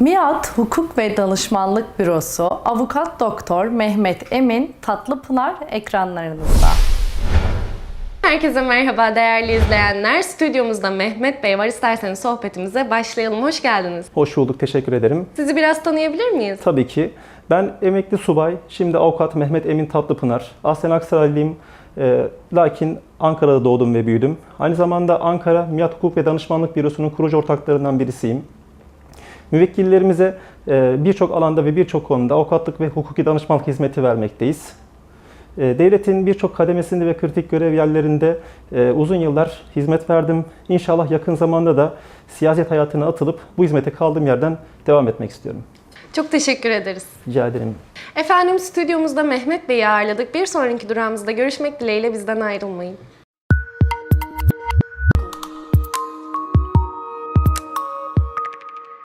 MİAD Hukuk ve Danışmanlık Bürosu Avukat Doktor Mehmet Emin Tatlıpınar ekranlarınızda. Herkese merhaba değerli izleyenler. Stüdyomuzda Mehmet Bey var. İsterseniz sohbetimize başlayalım. Hoş geldiniz. Hoş bulduk, teşekkür ederim. Sizi biraz tanıyabilir miyiz? Tabii ki. Ben emekli subay, şimdi avukat Mehmet Emin Tatlıpınar. Aslen Aksaraylıyım, e, lakin Ankara'da doğdum ve büyüdüm. Aynı zamanda Ankara Miyat Hukuk ve Danışmanlık Bürosu'nun kurucu ortaklarından birisiyim. Müvekkillerimize e, birçok alanda ve birçok konuda avukatlık ve hukuki danışmanlık hizmeti vermekteyiz. E, Devletin birçok kademesinde ve kritik görev yerlerinde e, uzun yıllar hizmet verdim. İnşallah yakın zamanda da siyaset hayatına atılıp bu hizmete kaldığım yerden devam etmek istiyorum. Çok teşekkür ederiz. Rica ederim. Efendim stüdyomuzda Mehmet Bey'i ağırladık. Bir sonraki durağımızda görüşmek dileğiyle bizden ayrılmayın.